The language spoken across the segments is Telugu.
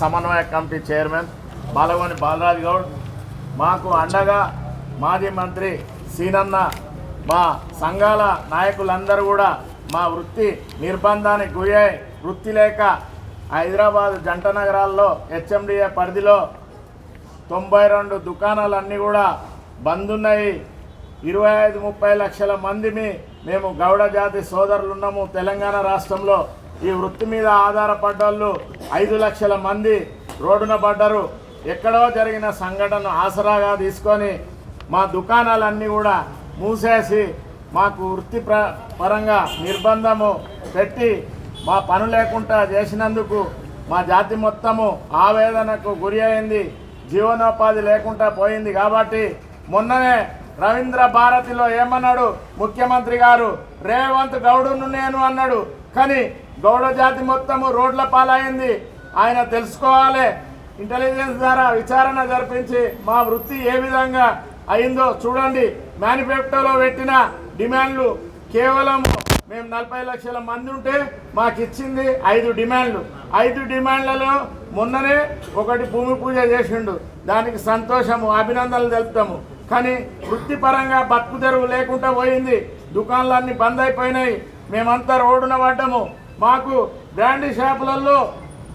సమన్వయ కమిటీ చైర్మన్ బాలగోని బాలరాజ్ గౌడ్ మాకు అండగా మాజీ మంత్రి సీనన్న మా సంఘాల నాయకులందరూ కూడా మా వృత్తి నిర్బంధానికి గురై వృత్తి లేక హైదరాబాద్ జంట నగరాల్లో హెచ్ఎండిఏ పరిధిలో తొంభై రెండు దుకాణాలన్నీ కూడా బంద్ ఉన్నాయి ఇరవై ఐదు ముప్పై లక్షల మందిని మేము గౌడ జాతి సోదరులు ఉన్నాము తెలంగాణ రాష్ట్రంలో. ఈ వృత్తి మీద ఆధారపడ్డోళ్ళు ఐదు లక్షల మంది రోడ్డున పడ్డారు. ఎక్కడో జరిగిన సంఘటన ఆసరాగా తీసుకొని మా దుకాణాలన్నీ కూడా మూసేసి మాకు వృత్తి పరంగా నిర్బంధము పెట్టి మా పని లేకుండా చేసినందుకు మా జాతి మొత్తము ఆవేదనకు గురి అయింది. జీవనోపాధి లేకుండా పోయింది కాబట్టి మొన్ననే రవీంద్ర భారతిలో ఏమన్నాడు? ముఖ్యమంత్రి గారు రేవంత్ గౌడును నేను అన్నాడు. కానీ గౌడ జాతి మొత్తము రోడ్ల పాలైంది. ఆయన తెలుసుకోవాలి. ఇంటెలిజెన్స్ ద్వారా విచారణ జరిపించి మా వృత్తి ఏ విధంగా అయిందో చూడండి. మేనిఫెస్టోలో పెట్టిన డిమాండ్లు కేవలం మేము నలభై లక్షల మంది ఉంటే మాకు ఇచ్చింది ఐదు డిమాండ్లు. ఐదు డిమాండ్లలో మొన్ననే ఒకటి భూమి పూజ చేసిండు. దానికి సంతోషము అభినందనలు తెలుపుతాము. కానీ వృత్తిపరంగా బతుకు తెరువు లేకుండా పోయింది. దుకాణాలన్నీ బంద్ అయిపోయినాయి. మేమంతా రోడ్డున పడ్డాము. మాకు బ్రాండీ షాపులలో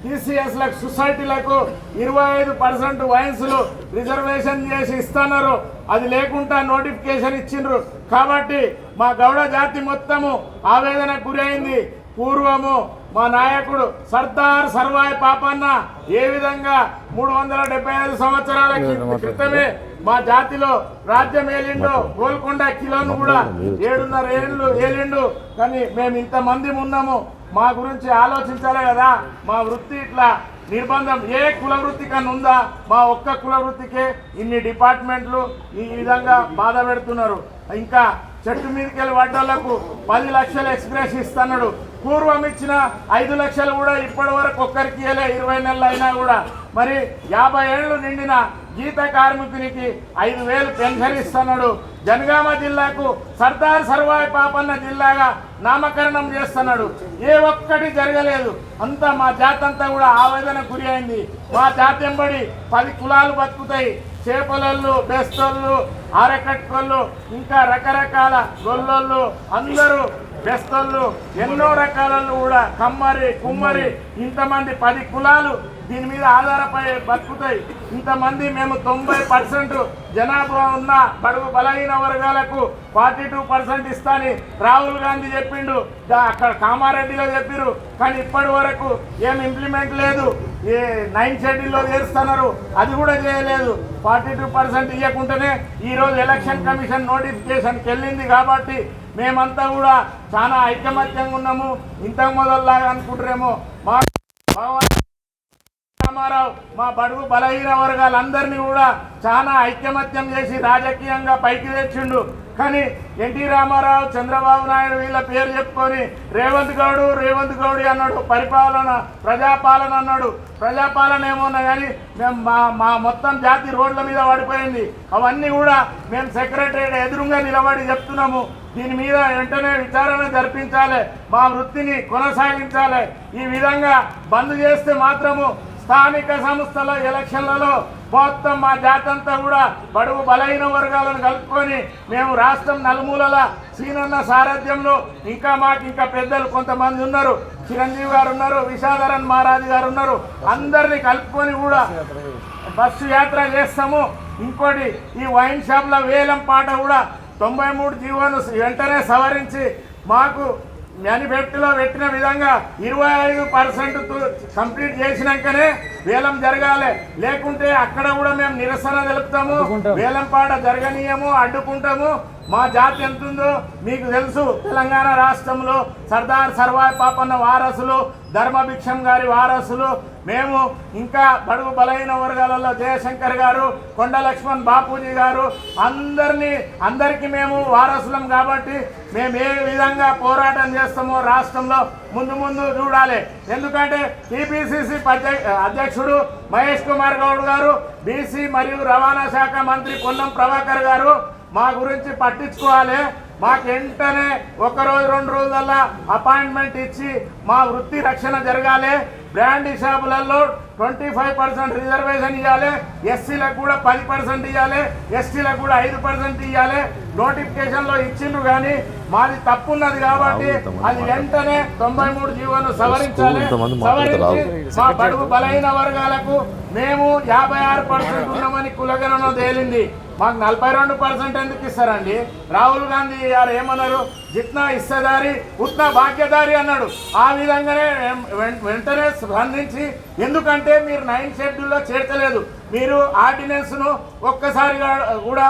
టీసీఎస్లకు సొసైటీలకు ఇరవై ఐదు పర్సెంట్ వైన్స్లు రిజర్వేషన్ చేసి ఇస్తున్నారు. అది లేకుండా నోటిఫికేషన్ ఇచ్చిండ్రు. కాబట్టి మా గౌడ జాతి మొత్తము ఆవేదనకు గురైంది. పూర్వము మా నాయకుడు సర్దార్ సర్వాయి పాపన్న ఏ విధంగా మూడు వందల డెబ్బై ఐదు సంవత్సరాల క్రి- క్రితమే మా జాతిలో రాజ్యం ఏలిండు గోల్కొండ కిలోను కూడా ఏడున్నర ఏళ్ళు ఏలిండు. కానీ మేము ఇంతమంది ఉన్నాము. మా గురించి ఆలోచించాలి కదా? మా వృత్తి ఇట్లా నిర్బంధం. ఏ కుల వృత్తి కన్నా ఉందా? మా ఒక్క కుల వృత్తికే ఇన్ని డిపార్ట్మెంట్లు ఈ విధంగా బాధ పెడుతున్నారు. ఇంకా చెట్టు మీదకి వెళ్ళి వడ్డళ్ళకు పది లక్షలు ఎక్స్ప్రెస్ ఇస్తున్నాడు. పూర్వం ఇచ్చిన ఐదు లక్షలు కూడా ఇప్పటి వరకు ఒక్కరికి ఇవ్వలే ఇరవై నెలలు అయినా కూడా. మరి యాభై ఏళ్ళు నిండిన గీత కార్మికునికి ఐదు వేలు పెన్షన్ ఇస్తున్నాడు. జనగామ జిల్లాకు సర్దార్ సర్వాయి పాపన్న జిల్లాగా నామకరణం చేస్తున్నాడు. ఏ ఒక్కటి జరగలేదు. అంతా మా జాతి అంతా కూడా ఆవేదన గురి అయింది. మా జాతెంబడి పది కులాలు బతుకుతాయి. చేపలళ్ళు బెస్తోళ్ళు అరకట్టుకోళ్ళు ఇంకా రకరకాల గొల్లోళ్ళు అందరూ బెస్తోళ్ళు. ఎన్నో రకాలలో కూడా కమ్మరి కుమ్మరి ఇంతమంది పది కులాలు దీని మీద ఆధారపడి బతుకుతాయి. ఇంతమంది మేము తొంభై పర్సెంట్ జనాభా ఉన్న బడుగు బలహీన వర్గాలకు ఫార్టీ టూ పర్సెంట్ ఇస్తాని రాహుల్ గాంధీ చెప్పిండు. అక్కడ కామారెడ్డిలో చెప్పిరు. కానీ ఇప్పటి వరకు ఏం ఇంప్లిమెంట్ లేదు. ఏ నైన్ షెడ్యూల్లో చేస్తున్నారు. అది కూడా చేయలేదు. ఫార్టీ టూ పర్సెంట్ ఇవ్వకుండానే ఈరోజు ఎలక్షన్ కమిషన్ నోటిఫికేషన్కి వెళ్ళింది కాబట్టి మేమంతా కూడా చాలా ఐకమత్యంగా ఉన్నాము. ఇంతకు మొదలులాగా అనుకుంటారేమో మా భగవాన్ మా బడుగు బలహీన వర్గాలందరినీ కూడా చాలా ఐక్యమత్యం చేసి రాజకీయంగా పైకి తెచ్చిండు కానీ ఎన్టీ రామారావు చంద్రబాబు నాయుడు వీళ్ళ పేరు చెప్పుకొని రేవంత్ గౌడు రేవంత్ గౌడి అన్నాడు పరిపాలన ప్రజాపాలన అన్నాడు. ప్రజాపాలన ఏమన్నా కానీ మేము మా మా మొత్తం జాతి రోడ్ల మీద పడిపోయింది. అవన్నీ కూడా మేము సెక్రటరీ ఎదురుగా నిలబడి చెప్తున్నాము. దీని మీద వెంటనే విచారణ జరిపించాలి. మా వృత్తిని కొనసాగించాలి. ఈ విధంగా బంద్ చేస్తే మాత్రము స్థానిక సంస్థల ఎలక్షన్లలో మొత్తం మా జాతంతా కూడా బడుగు బలహీన వర్గాలను కలుపుకొని మేము రాష్ట్రం నలుమూలల సీనన్న సారథ్యంలో ఇంకా మాకు ఇంకా పెద్దలు కొంతమంది ఉన్నారు. చిరంజీవి గారు ఉన్నారు విషాధరన్ మహారాజ్ గారు ఉన్నారు. అందరినీ కలుపుకొని కూడా బస్సు యాత్ర చేస్తాము. ఇంకోటి ఈ వైన్ షాప్ల వేలం పాట కూడా తొంభై మూడు జీవోను వెంటనే సవరించి మాకు మేనిఫెస్టోలో పెట్టిన విధంగా ఇరవై ఐదు పర్సెంట్ కంప్లీట్ చేసినాకనే వేలం జరగాలి. లేకుంటే అక్కడ కూడా మేము నిరసన తెలుపుతాము. వేలం పాట జరగనీయము అడ్డుకుంటాము. మా జాతి ఎంత ఉందో మీకు తెలుసు. తెలంగాణ రాష్ట్రంలో సర్దార్ సర్వాయి పాపన్న వారసులు ధర్మభిక్షం గారి వారసులు మేము ఇంకా బడుగు బలైన వర్గాలలో జయశంకర్ గారు కొండ లక్ష్మణ్ బాపూజీ గారు అందరినీ అందరికీ మేము వారసులం కాబట్టి మేము ఏ విధంగా పోరాటం చేస్తామో రాష్ట్రంలో ముందు ముందు చూడాలి. ఎందుకంటే టీపీసీసీ అధ్యక్షుడు మహేష్ కుమార్ గౌడ్ గారు బీసీ మరియు రవాణా శాఖ మంత్రి పొన్నం ప్రభాకర్ గారు మా గురించి పట్టించుకోవాలి. మాకు వెంటనే ఒక రోజు రెండు రోజులల్లా అపాయింట్మెంట్ ఇచ్చి మా వృత్తి రక్షణ జరగాలి. బ్రాండీ షాపులలో ట్వంటీ ఫైవ్ పర్సెంట్ రిజర్వేషన్ ఇవ్వాలి ఎస్సీలకు కూడా పది పర్సెంట్ ఇవ్వాలి ఎస్టీలకు కూడా ఐదు పర్సెంట్ ఇవ్వాలి నోటిఫికేషన్లో ఇచ్చిండ్రు కానీ మాది తప్పు ఉన్నది కాబట్టి అది వెంటనే తొంభై మూడు జీవోను సవరించాలి సవరించి మా బడుగు బలహీన వర్గాలకు మేము యాభై ఆరు పర్సెంట్ ఉన్నామని కులగణన తేలింది. మాకు నలభై రెండు పర్సెంట్ ఎందుకు ఇస్తారండి? రాహుల్ గాంధీ గారు ఏమన్నారు? జిత్నా ఇస్తదారి ఉత్నా భాగ్యదారి అన్నాడు. ఆ విధంగానే వెంటనే స్పందించి ఎందుకంటే మీరు నైన్ షెడ్యూల్లో చేర్చలేదు. మీరు ఆర్డినెన్స్ను ఒక్కసారిగా కూడా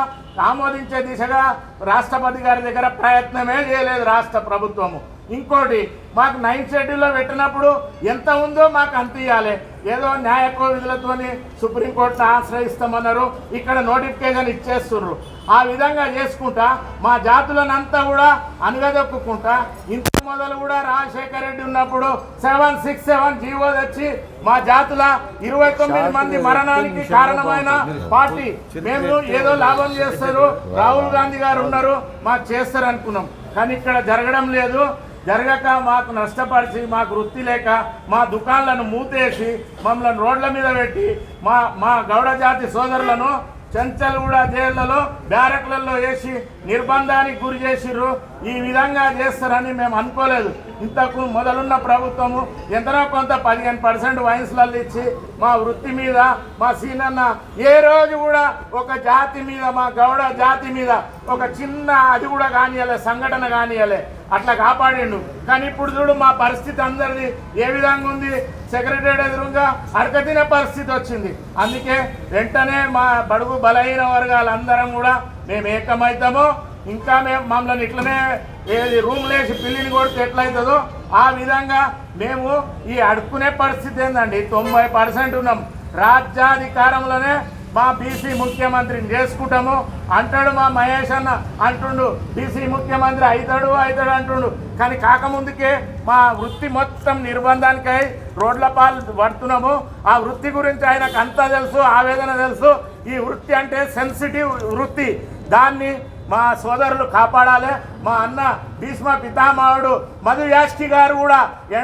ఆమోదించే దిశగా రాష్ట్రపతి గారి దగ్గర ప్రయత్నమే చేయలేదు రాష్ట్ర ప్రభుత్వము. ఇంకోటి మాకు నైన్ షెడ్యూల్లో పెట్టినప్పుడు ఎంత ఉందో మాకు అంత ఇవ్వాలి ఏదో న్యాయ విధులతోని సుప్రీంకోర్టును ఆశ్రయిస్తామన్నారు. ఇక్కడ నోటిఫికేషన్ ఇచ్చేస్తున్నారు ఆ విధంగా చేసుకుంటా మా జాతులనంతా కూడా అనగదొక్కుంటా ఇంత మొదలు కూడా రాజశేఖర రెడ్డి ఉన్నప్పుడు సెవెన్ సిక్స్ సెవెన్ జీవో తెచ్చి మా జాతుల ఇరవై తొమ్మిది మంది మరణానికి కారణమైన పార్టీ. మేము ఏదో లాభం చేస్తారు. రాహుల్ గాంధీ గారు ఉన్నారు. మాకు చేస్తారు అనుకున్నాం. కానీ ఇక్కడ జరగడం లేదు. జరగక మాకు నష్టపరిచి మాకు వృత్తి లేక మా దుకాణాలను మూతేసి మమ్మల్ని రోడ్ల మీద పెట్టి మా మా గౌడ జాతి సోదరులను చెంచల్గూడ జైళ్ళలో బ్యారక్లలో వేసి నిర్బంధానికి గురి చేసిర్రు. ఈ విధంగా చేస్తారని మేము అనుకోలేదు. ఇంతకు మొదలున్న ప్రభుత్వము ఎంతనో కొంత పదిహేను పర్సెంట్ వయసులలో ఇచ్చి మా వృత్తి మీద మా సీనన్న ఏ రోజు కూడా ఒక జాతి మీద మా గౌడ జాతి మీద ఒక చిన్న అది కూడా కానియలే సంఘటన కానియలే. అట్లా కాపాడిండు. కానీ ఇప్పుడు చూడు మా పరిస్థితి అందరిది ఏ విధంగా ఉంది? సెక్రటరీ ఎదురుగా అడకతినే పరిస్థితి వచ్చింది. అందుకే వెంటనే మా బడుగు బలహీన వర్గాలందరం కూడా మేము ఏకమవుతాము ఇంకా మేము మమ్మల్ని ఇట్లనే ఏది రూమ్ లేచి పిల్లిని కొడితే ఎట్లయితుందో ఆ విధంగా మేము ఈ అడుక్కునే పరిస్థితి ఏందండి? తొంభై పర్సెంట్ ఉన్నాం. రాజ్యాధికారంలోనే మా బీసీ ముఖ్యమంత్రిని చేసుకుంటాము. అంటాడు మా మహేష్ అన్న అంటుండు బీసీ ముఖ్యమంత్రి అవుతాడు అవుతాడు అంటుండు. కానీ కాకముందుకే మా వృత్తి మొత్తం నిర్బంధానికై రోడ్ల పాలు పడుతున్నాము. ఆ వృత్తి గురించి ఆయనకు అంతా తెలుసు ఆవేదన తెలుసు. ఈ వృత్తి అంటే సెన్సిటివ్ వృత్తి. దాన్ని మా సోదరులు కాపాడాలి. మా అన్న భీష్మ పితామహుడు మధు యాష్కి గారు కూడా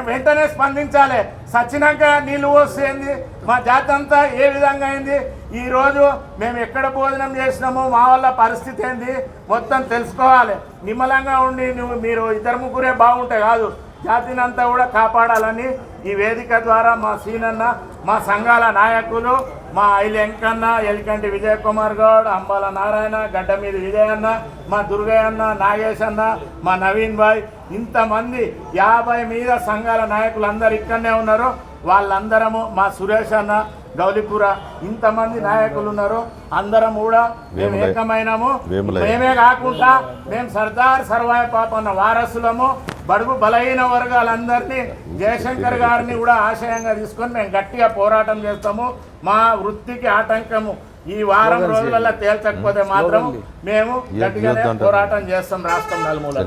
వెంటనే స్పందించాలి. సచ్చినాక నీళ్ళు పోసేంది మా జాతి అంతా ఏ విధంగా అయింది? ఈరోజు మేము ఎక్కడ భోజనం చేసినామో మా వల్ల పరిస్థితి ఏంది? మొత్తం తెలుసుకోవాలి. నిమ్మలంగా ఉండి నువ్వు మీరు ఇద్దరు ముగ్గురే బాగుంటే కాదు. జాతిని అంతా కూడా కాపాడాలని ఈ వేదిక ద్వారా మా సీనన్న మా సంఘాల నాయకులు మా ఐలి వెంకన్న ఎలికంటి విజయ్ కుమార్ గౌడ్ అంబాల నారాయణ గడ్డమీది విజయ్ అన్న మా దుర్గయ్య అన్న నాగేష్ అన్న మా నవీన్ భాయ్ ఇంతమంది యాభై మీద సంఘాల నాయకులు అందరు ఇక్కడనే ఉన్నారు వాళ్ళందరము మా సురేష్ అన్న గౌలిపుర ఇంతమంది నాయకులు ఉన్నారు అందరం కూడా మేము. ఏకమైనము. మేమే కాకుండా మేము సర్దార్ సర్వాయ పాపన్న వారసులము బడుగు బలహీన వర్గాలందరినీ జయశంకర్ గారిని కూడా ఆశయంగా తీసుకొని మేము గట్టిగా పోరాటం చేస్తాము. మా వృత్తికి ఆటంకము. ఈ వారం రోజులలో తేల్చకపోతే మాత్రం మేము గట్టిగానే. పోరాటం చేస్తాం రాష్ట్రం నలుమూల